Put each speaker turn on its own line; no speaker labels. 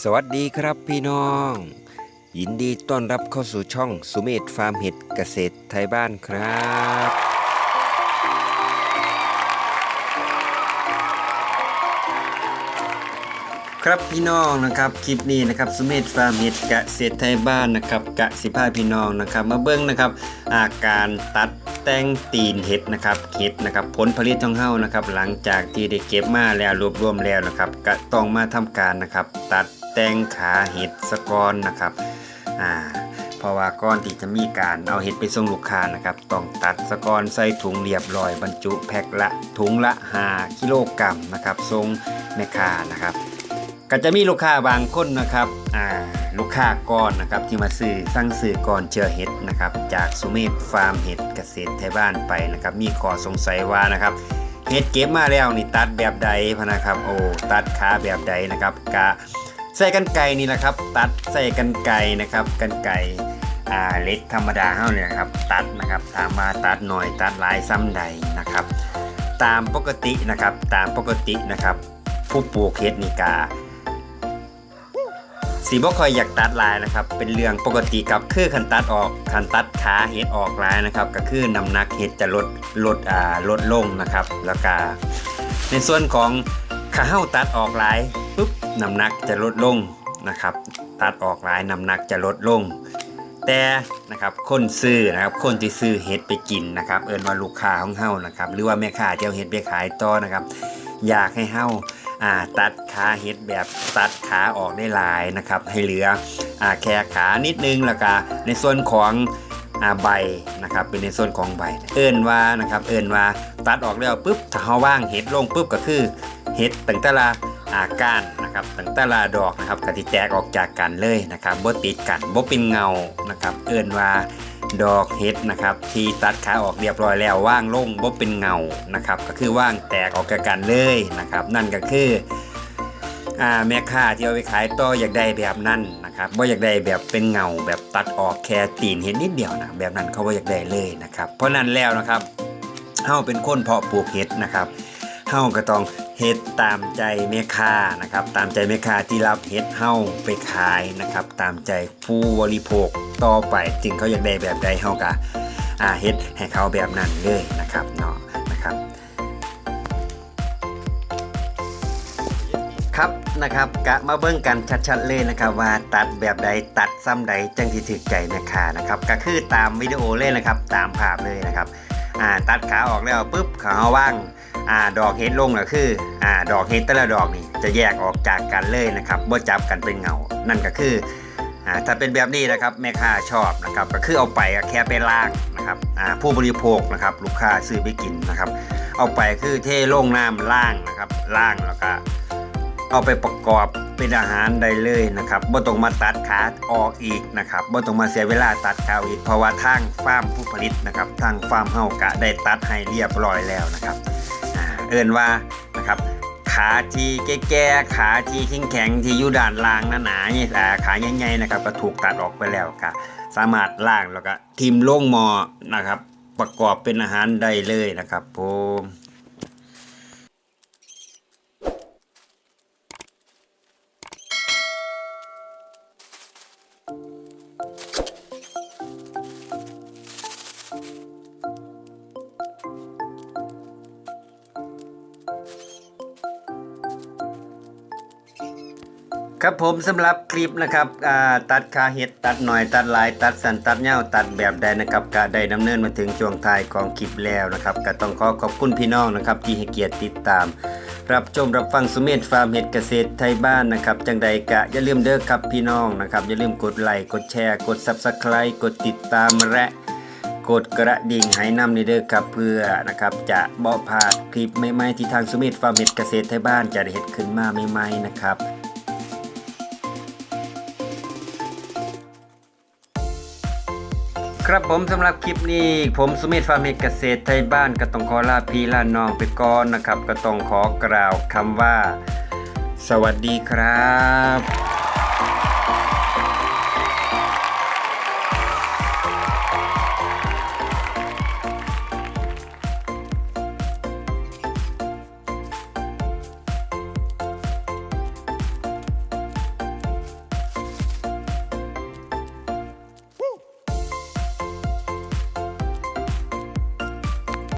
สวัสดีครับพี่น้อง ยินดีต้อนรับเข้าสู่ช่องสุเมธฟาร์มเห็ดเกษตรไทยบ้านครับ ครับพี่น้องนะครับคลิปนี้นะครับสุเมธฟาร์มเห็ดเกษตรไทยบ้านนะครับกะสิพาพี่น้องนะครับมาเบิ้งนะครับ อาการตัดแต่งตีนเห็ดนะครับเห็ดนะครับผลผลิตของเฮานะครับ หลังจากที่ได้เก็บมาแล้วรวบรวมแล้วนะครับ ก็ต้องมาทำการนะครับ ตัด แตงขาเห็ดสะกอนนะครับอ่าเพราะว่าก่อนที่จะมีการเอาเห็ดไปส่งลูกค้านะครับต้องตัดสะกอนใส่ถุงเรียบร้อยบรรจุแพ็คละถุงละ5กิโลกรัมนะครับส่งแม่ค้านะครับก็จะมีลูกค้าบางคนนะครับอ่าลูกค้าก่อนนะครับที่มาซื้อสั่งซื้อก่อนเจอเห็ดนะครับจากสุเมธฟาร์มเห็ดเกษตรไทยบ้านไปนะครับมีข้อสงสัยว่านะครับเห็ดเก็บมาแล้วนี่ตัดแบบใดพะนะครับโอ้ตัดขาแบบใดนะครับกะ ใส่กันไก่นี่แหละครับ ตัดใส่กันไก่นะครับกันไก่เล็กธรรมดาเท่าเนี่ยครับ ตัดนะครับถามมาตัดหน่อยตัดหลายซ้ำใดนะครับ ตามปกตินะครับตามปกตินะครับ ผู้ปลูกเห็ดนี่กาสีบ่คอยอยากตัดลายนะครับ เป็นเรื่องปกติครับคือคันตัดออกคันตัดขาเห็ดออกลายนะครับ ก็คือน้ำหนักเห็ดจะลดลดอ่าลดลงนะครับ แล้วก็ในส่วนของขาเห้าตัดออกลายปุ๊บ น้ำหนักจะลดลงนะครับ ตัดออกลายน้ำหนักจะลดลง แต่นะครับคนซื้อนะครับคนที่ซื้อเห็ดไปกินนะครับ เอินว่าลูกค้าของเฮานะครับ หรือว่าแม่ค้าที่เอาเห็ดไปขายต่อนะครับ อยากให้เฮาอ่าตัดขาเห็ดแบบตัดขาออกได้หลายนะครับ ให้เหลืออแค่ขานิดนึงแล้วก็ในส่วนของใบนะครับเป็นในส่วนของใบ เอิ้นว่านะครับเอิ้นว่าตัดออกแล้วปุ๊บถ้าเฮาว่างเห็ดลงปุ๊บก็คือเห็ดตั้งแต่ละ อากานนะครับตั้งแต่ละดอกนะครับก็สิแตกออกจากกันเลยนะครับบ่ติดกันบ่เป็นเงานะครับเอิ้นว่าดอกเห็ดนะครับที่ตัดขาออกเรียบร้อยแล้วว่างลงบ่เป็นเงานะครับก็คือว่างแตกออกจากกันเลยนะครับนั่นก็คืออ่าแม่ค้าที่เอาไปขายต่ออยากได้แบบนั้นนะครับบ่อยากได้แบบเป็นเงาแบบตัดออกแค่ตีนเห็ดนิดเดียวนะแบบนั้นเขาบ่อยากได้เลยนะครับเพราะนั้นแล้วนะครับเฮาเป็นคนเพาะปลูกเห็ดนะครับ เฮาก็ต้องเฮ็ดตามใจแม่ค้านะครับ ตามใจแม่ค้าที่รับเห็ดเฮาไปขายนะครับ ตามใจผู้บริโภคต่อไปจึงเขาอยากได้แบบใดเฮาก็อ่าเฮ็ดให้เขาแบบนั้นเลยนะครับเนาะนะครับครับนะครับกะมาเบิ่งกันชัดๆเลยนะครับ ว่าตัดแบบใดตัดซ้ำใดจังที่ถึกใจแม่ค้านะครับ ก็คือตามวิดีโอเลยนะครับ ตามภาพเลยนะครับ อ่าตัดขาออกแล้วปุ๊บขาเอาว่างอ่าดอกเห็ดลงก็คืออ่าดอกเห็ดแต่ละดอกนี่จะแยกออกจากกันเลยนะครับบ่จับกันเป็นเงา นั่นก็คืออ่าถ้าเป็นแบบนี้นะครับแม่ค้าชอบนะครับก็คือเอาไปแค่ไปล้างนะครับอ่าผู้บริโภคนะครับลูกค้าซื้อไปกินนะครับ เอาไปคือเทลงน้ำล้างนะครับล้างแล้วก็เอาไปประกอบ เป็นอาหารได้เลยนะครับบ่ต้องมาตัดขาออกอีกนะครับบ่ต้องมาเสียเวลาตัดขาอีก เพราะว่าทางฟาร์มผู้ผลิตนะครับทางฟาร์มเฮากะได้ตัดให้เรียบร้อยแล้วนะครับเอิ้นว่านะครับขาที่แก่ๆขาที่แข็งๆที่อยู่ด้านล่างหนาๆนี่อ่าขาใหญ่ๆนะครับก็ถูกตัดออกไปแล้วก็สามารถล้างแล้วก็ทิมลงหมอนะครับ ประกอบเป็นอาหารได้เลยนะครับผม ครับผมสำหรับคลิปนะครับตัดขาเห็ดตัดหน่อยตัดลาย ตัดสันตัดเงาตัดแบบใดนะครับก็ได้ดำเนินมาถึงช่วงท้ายของคลิปแล้วนะครับก็ต้องขอขอบคุณพี่น้องนะครับที่ให้เกียรติติดตาม รับชมรับฟังสุเมธฟาร์มเห็ดเกษตรไทยบ้านนะครับจังใดกะอย่าลืมเด้อครับพี่น้องนะครับอย่าลืมกดไลค์กดแชร์กด Subscribe กดติดตามและกดกระดิ่งให้นำในเด้อครับเพื่อนะครับจะบ่พลาดคลิปใหม่ๆที่ทางสุเมธฟาร์มเห็ดเกษตรไทยบ้านจะได้เห็ดขึ้นมาใหม่ๆนะครับ ครับผมสำหรับคลิปนี้ ผมสุเมธฟาร์มเกษตรไทยบ้านก็ต้องขอลาพี่ลาน้องไปก่อนนะครับ ก็ต้องขอกล่าวคำว่า สวัสดีครับ